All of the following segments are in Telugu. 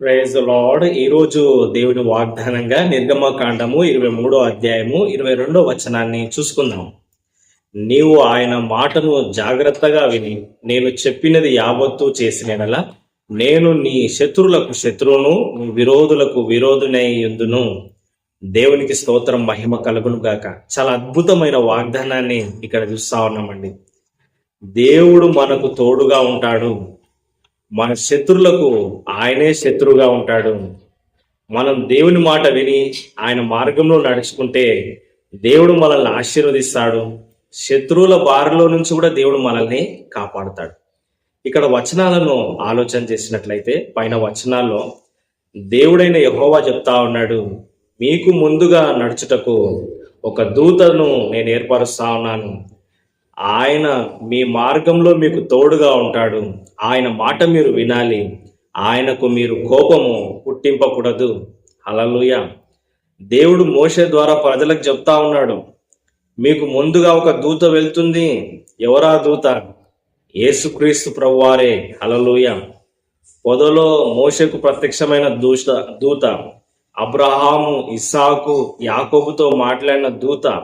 ప్రైజ్ లార్డ్ ఈ రోజు దేవుని వాగ్దానంగా నిర్గమకాండము ఇరవై మూడో అధ్యాయము ఇరవై రెండో వచనాన్ని చూసుకుందాం. నీవు ఆయన మాటను జాగ్రత్తగా విని నేను చెప్పినది యావత్తు చేసినలా నేను నీ శత్రువులకు శత్రువును నీ విరోధులకు విరోధునై ఎందును దేవునికి స్తోత్రం మహిమ కలుగును గాక. చాలా అద్భుతమైన వాగ్దానాన్ని ఇక్కడ చూస్తా ఉన్నామండి. దేవుడు మనకు తోడుగా ఉంటాడు. మన శత్రులకు ఆయనే శత్రువుగా ఉంటాడు. మనం దేవుని మాట విని ఆయన మార్గంలో నడుచుకుంటే దేవుడు మనల్ని ఆశీర్వదిస్తాడు. శత్రువుల బారిలో నుంచి కూడా దేవుడు మనల్ని కాపాడుతాడు. ఇక్కడ వచనాలను ఆలోచన చేసినట్లయితే పైన వచనాల్లో దేవుడైన యహోవా చెప్తా ఉన్నాడు మీకు ముందుగా నడుచుటకు ఒక దూతను నేను ఏర్పరుస్తా ఉన్నాను. ఆయన మీ మార్గంలో మీకు తోడుగా ఉంటాడు. ఆయన మాట మీరు వినాలి. ఆయనకు మీరు కోపము పుట్టింపకూడదు. అలలుయ దేవుడు మోషే ద్వారా ప్రజలకు చెప్తా ఉన్నాడు. మీకు ముందుగా ఒక దూత వెళ్తుంది. ఎవరా దూత? యేసుక్రీస్తు ప్రభువారే. అలలుయ పొదలో మోషకు ప్రత్యక్షమైన దూత దూత. అబ్రహాము ఇస్సాకు యాకోబుతో మాట్లాడిన దూత.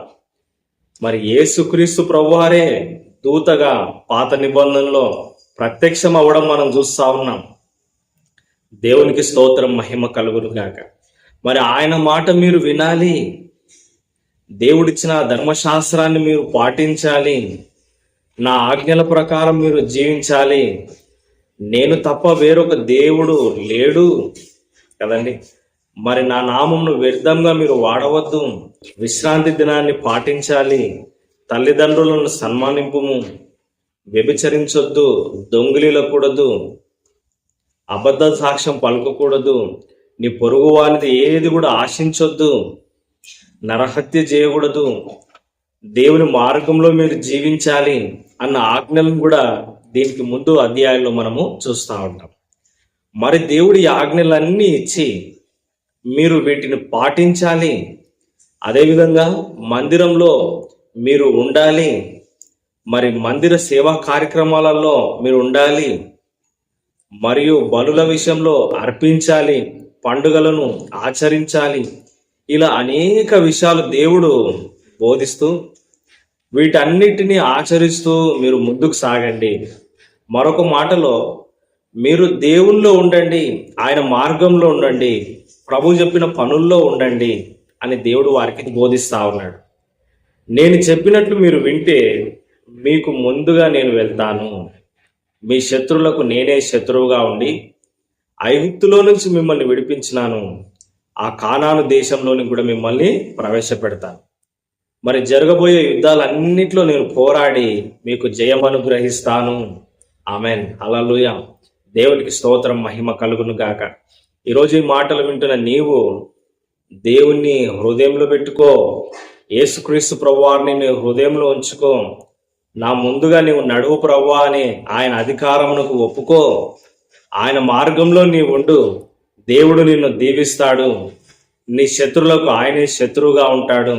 మరి యేసుక్రీస్తు ప్రభువారే దూతగా పాత నిబంధనలో ప్రత్యక్షం అవ్వడం మనం చూస్తా ఉన్నాం. దేవునికి స్తోత్రం మహిమ కలుగునుగాక మరి ఆయన మాట మీరు వినాలి. దేవుడిచ్చిన ధర్మశాస్త్రాన్ని మీరు పాటించాలి. నా ఆజ్ఞల ప్రకారం మీరు జీవించాలి. నేను తప్ప వేరొక దేవుడు లేడు. కదండి? మరి నా నామంను వ్యర్థంగా మీరు వాడవద్దు. విశ్రాంతి దినాన్ని పాటించాలి. తల్లిదండ్రులను సన్మానింపుము. వ్యభిచరించొద్దు. దొంగిలీలకూడదు. అబద్ధ సాక్ష్యం పలకకూడదు. నీ పొరుగు వారిది ఏది కూడా ఆశించొద్దు. నరహత్య చేయకూడదు. దేవుని మార్గంలో మీరు జీవించాలి అన్న ఆజ్ఞలను కూడా దీనికి ముందు అధ్యాయంలో మనము చూస్తూ ఉంటాం. మరి దేవుడి ఆజ్ఞలన్నీ ఇచ్చి మీరు వీటిని పాటించాలి. అదేవిధంగా మందిరంలో మీరు ఉండాలి. మరి మందిర సేవా కార్యక్రమాలలో మీరు ఉండాలి. మరియు బలుల విషయంలో అర్పించాలి. పండుగలను ఆచరించాలి. ఇలా అనేక విషయాలు దేవుడు బోధిస్తూ వీటన్నిటినీ ఆచరిస్తూ మీరు ముందుకు సాగండి. మరొక మాటలో మీరు దేవుల్లో ఉండండి. ఆయన మార్గంలో ఉండండి. ప్రభు చెప్పిన పనుల్లో ఉండండి అని దేవుడు వారికి బోధిస్తా ఉన్నాడు. నేను చెప్పినట్లు మీరు వింటే మీకు ముందుగా నేను వెళ్తాను. మీ శత్రువులకు నేనే శత్రువుగా ఉండి ఐగుప్తులో నుంచి మిమ్మల్ని విడిపించినాను. ఆ కానాను దేశంలోని కూడా మిమ్మల్ని ప్రవేశపెడతాను. మరి జరగబోయే యుద్ధాలన్నింటిలో నేను పోరాడి మీకు జయం అనుగ్రహిస్తాను ఆమెన్. అలలుయ దేవునికి స్తోత్రం మహిమ కలుగును గాక ఈరోజు ఈ మాటలు వింటున్న నీవు దేవుణ్ణి హృదయంలో పెట్టుకో. యేసుక్రీస్తు ప్రభువారిని నీ హృదయంలో ఉంచుకో. నా ముందుగా నీవు నడువు ప్రవ్వా అని ఆయన అధికారమునకు ఒప్పుకో. ఆయన మార్గంలో నీ ఉండు. దేవుడు నిన్ను దీవిస్తాడు. నీ శత్రులకు ఆయనే శత్రువుగా ఉంటాడు.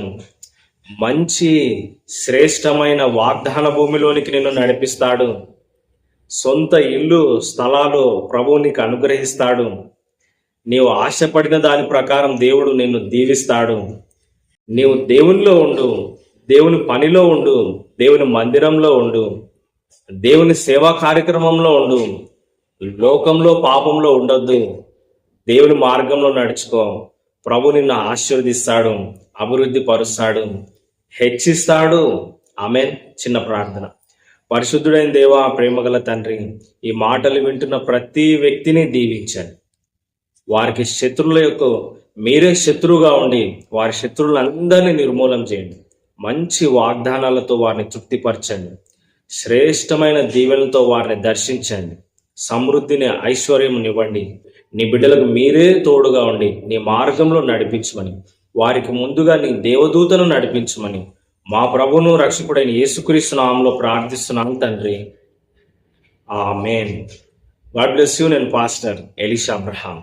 మంచి శ్రేష్టమైన వాగ్దాన భూమిలోనికి నిన్ను నడిపిస్తాడు. సొంత ఇల్లు స్థలాలు ప్రభువు నీకు అనుగ్రహిస్తాడు. నీవు ఆశపడిన దాని ప్రకారం దేవుడు నిన్ను దీవిస్తాడు. నీవు దేవునిలో ఉండు దేవుని పనిలో ఉండు దేవుని మందిరంలో ఉండు దేవుని సేవా కార్యక్రమంలో ఉండు. లోకంలో పాపంలో ఉండొద్దు. దేవుని మార్గంలో నడుచుకో. ప్రభు నిన్ను ఆశీర్వదిస్తాడు అభివృద్ధి పరుస్తాడు హెచ్చిస్తాడు. ఆమె చిన్న ప్రార్థన. పరిశుద్ధుడైన దేవా ప్రేమగల తండ్రి ఈ మాటలు వింటున్న ప్రతి వ్యక్తిని దీవించండి. వారికి శత్రువుల యొక్క మీరే శత్రువుగా ఉండి వారి శత్రువులందరినీ నిర్మూలం చేయండి. మంచి వాగ్దానాలతో వారిని తృప్తిపరచండి. శ్రేష్టమైన దీవెనలతో వారిని దర్శించండి. సమృద్ధిని ఐశ్వర్యం ఇవ్వండి నీ బిడ్డలకు మీరే తోడుగా ఉండి నీ మార్గంలో నడిపించమని వారికి ముందుగా నీ దేవదూతను నడిపించమని మా ప్రభును రక్షకుడైన యేసుక్రీస్తు నామంలో ప్రార్థిస్తున్నాను తండ్రి. Amen God bless you. నేను పాస్టర్ ఎలిషా అబ్రహాం.